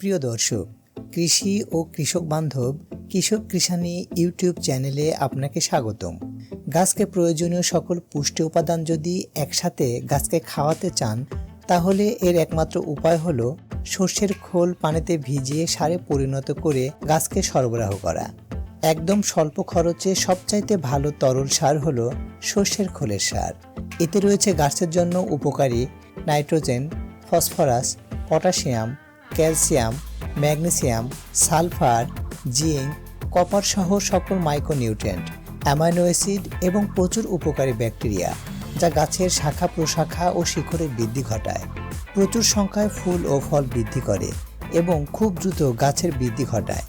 প্রিয় দর্শক, কৃষি ও কৃষক বান্ধব কৃষক কৃষানি ইউটিউব চ্যানেলে আপনাকে স্বাগতম। গাছকে প্রয়োজনীয় সকল পুষ্টি উপাদান যদি একসাথে গাছকে খাওয়াতে চান, তাহলে এর একমাত্র উপায় হলো সর্ষের খোল পানিতে ভিজিয়ে সারে পরিণত করে গাছকে সরবরাহ করা। একদম স্বল্প খরচে সবচাইতে ভালো তরল সার হলো সর্ষের খোলের সার। এতে রয়েছে গাছের জন্য উপকারী nitrogen, phosphorus, potassium calcium, magnesium, sulphur, zinc, copper সহ সকল মাইক্রোনিউট্রিয়েন্ট অ্যামাইনো অ্যাসিড এবং প্রচুর উপকারী ব্যাকটেরিয়া যা গাছের শাখা প্রশাখা ও শিখরের বৃদ্ধি ঘটায়। প্রচুর সংখ্যায় ফুল ও ফল বৃদ্ধি করে এবং খুব দ্রুত গাছের বৃদ্ধি ঘটায়।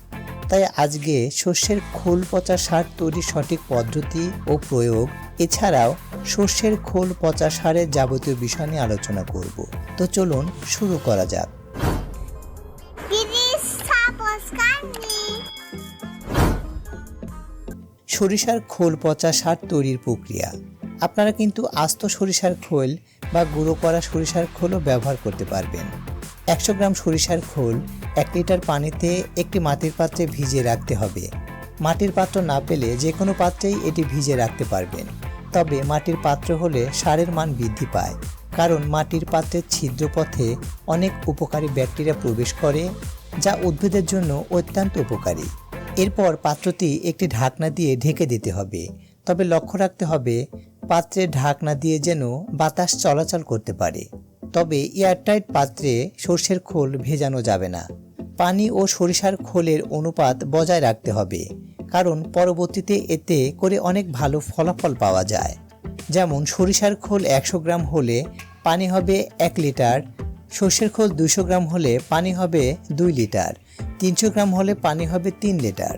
তাই আজকে শস্যের খোল পচা সার তৈরির সঠিক পদ্ধতি ও প্রয়োগ, এছাড়াও শস্যের খোল পচা সারের যাবতীয় বিষয় নিয়ে আলোচনা করব। তো চলুন শুরু করা যাক। সরিষার খোল পচা সার তৈরির প্রক্রিয়া। আপনারা কিন্তু আস্ত সরিষার খোল বা গুঁড়ো করা সরিষার খোলও ব্যবহার করতে পারবেন। একশো গ্রাম সরিষার খোল এক লিটার পানিতে একটি মাটির পাত্রে ভিজিয়ে রাখতে হবে। মাটির পাত্র না পেলে যে কোনো পাত্রেই এটি ভিজে রাখতে পারবেন। তবে মাটির পাত্র হলে সারের মান বৃদ্ধি পায়, কারণ মাটির পাত্রের ছিদ্রপথে অনেক উপকারী ব্যাকটেরিয়া প্রবেশ করে, যা উদ্ভিদের জন্য অত্যন্ত উপকারী। এরপর পাত্রটি একটি ঢাকনা দিয়ে ঢেকে দিতে হবে। তবে লক্ষ্য রাখতে হবে পাত্রে ঢাকনা দিয়ে যেন বাতাস চলাচল করতে পারে। তবে এয়ারটাইট পাত্রে সর্ষের খোল ভেজানো যাবে না। পানি ও সরিষার খোলের অনুপাত বজায় রাখতে হবে, কারণ পরবর্তীতে এতে করে অনেক ভালো ফলাফল পাওয়া যায়। যেমন, সরিষার খোল একশো গ্রাম হলে পানি হবে এক লিটার, সর্ষের খোল দুশো গ্রাম হলে পানি হবে দুই লিটার তিনশো গ্রাম হলে পানি হবে তিন লিটার।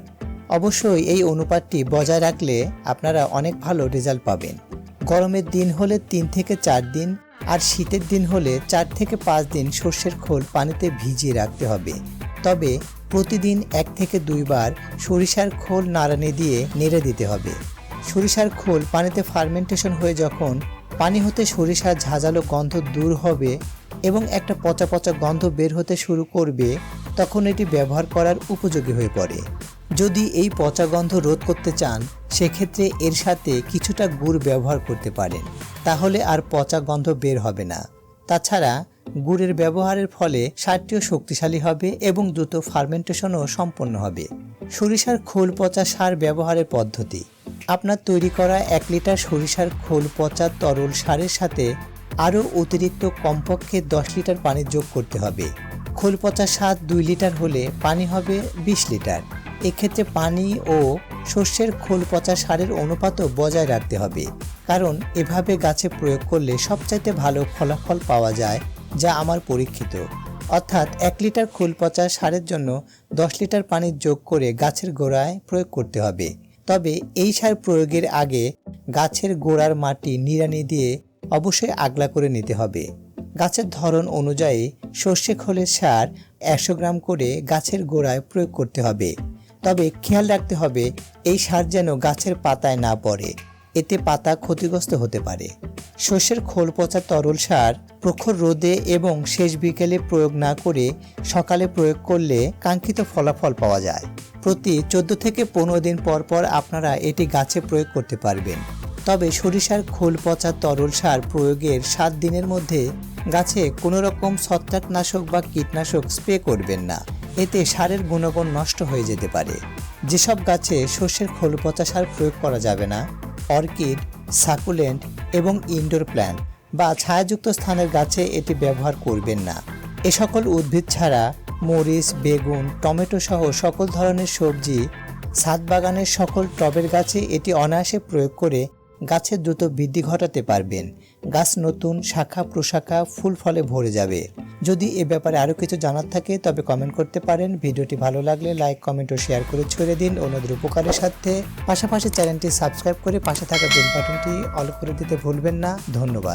অবশ্যই এই অনুপাতটি বজায় রাখলে আপনারা অনেক ভালো রেজাল্ট পাবেন। গরমের দিন হলে তিন থেকে চার দিন আর শীতের দিন হলে চার থেকে পাঁচ দিন সর্ষের খোল পানিতে ভিজিয়ে রাখতে হবে। তবে প্রতিদিন এক থেকে দুইবার সরিষার খোল নাড়ানি দিয়ে নেড়ে দিতে হবে। সরিষার খোল পানিতে ফার্মেন্টেশন হয়ে যখন পানি হতে সরিষার ঝাঁঝালো গন্ধ দূর হবে এবং একটা পচা পচা গন্ধ বের হতে শুরু করবে তখন এটি ব্যবহার করার উপযোগী হয়ে পড়ে। যদি এই পচা গন্ধ রোধ করতে চান, সেক্ষেত্রে এর সাথে কিছুটা গুড় ব্যবহার করতে পারেন, তাহলে আর পচা গন্ধ বের হবে না। তাছাড়া, গুড়ের ব্যবহারের ফলে সারটিও শক্তিশালী হবে এবং দ্রুত ফার্মেন্টেশনও সম্পন্ন হবে। সরিষার খোল পচা সার ব্যবহারের পদ্ধতি। আপনার তৈরি করা এক লিটার সরিষার খোল পচা তরল সারের সাথে আরও অতিরিক্ত কমপক্ষে দশ লিটার পানি যোগ করতে হবে। খোল পচা সার দুই লিটার হলে পানি হবে বিশ লিটার। এক্ষেত্রে পানি ও শস্যের খোল পচা সারের অনুপাতও বজায় রাখতে হবে। কারণ এভাবে গাছে প্রয়োগ করলে সবচাইতে ভালো ফলাফল পাওয়া যায়, যা আমার পরীক্ষিত। অর্থাৎ এক লিটার খোল পচা সারের জন্য দশ লিটার পানি যোগ করে গাছের গোড়ায় প্রয়োগ করতে হবে। তবে এই সার প্রয়োগের আগে গাছের গোড়ার মাটি নিড়ানি দিয়ে অবশ্যই আগলা করে নিতে হবে। গাছের ধরন অনুযায়ী সর্ষে খোলের সার একশো গ্রাম করে গাছের গোড়ায় প্রয়োগ করতে হবে। তবে খেয়াল রাখতে হবে, এই সার যেন গাছের পাতায় না পড়ে। এতে পাতা ক্ষতিগ্রস্ত হতে পারে। শস্যের খোল পচা তরল সার প্রখর রোদে এবং শেষ বিকেলে প্রয়োগ না করে সকালে প্রয়োগ করলে কাঙ্ক্ষিত ফলাফল পাওয়া যায়। প্রতি চোদ্দ থেকে পনেরো দিন পর পর আপনারা এটি গাছে প্রয়োগ করতে পারবেন। তবে সরিষার খোল পচা তরল সার প্রয়োগের সাত দিনের মধ্যে গাছে কোনো রকম ছত্রাকনাশক বা কীটনাশক স্প্রে করবেন না। এতে সারের গুণগুণ নষ্ট হয়ে যেতে পারে। যেসব গাছে শস্যের খোল পচা সার প্রয়োগ করা যাবে না, অর্কিড, সাকুলেন্ট এবং ইনডোর প্ল্যান্ট বা ছায়াযুক্ত স্থানের গাছে এটি ব্যবহার করবেন না। এ সকল উদ্ভিদ ছাড়া মরিচ, বেগুন, টমেটো সহ সকল ধরনের সবজি, ছাদ বাগানের সকল টবের গাছে এটি অনায়াসে প্রয়োগ করে গাছের দ্রুত বৃদ্ধি ঘটাতে পারবেন। গাছ নতুন, শাখা প্রশাখা, ফুল ফলে ভরে যাবে। যদি এ ব্যাপারে আরও কিছু জানার থাকে, তবে কমেন্ট করতে পারেন। ভিডিওটি ভালো লাগলে লাইক কমেন্ট ও শেয়ার করে ছড়িয়ে দিন অন্যদের উপকারের সাথে। পাশাপাশি চ্যানেলটি সাবস্ক্রাইব করে পাশে থাকা বেল বাটনটি অল করে দিতে ভুলবেন না। ধন্যবাদ।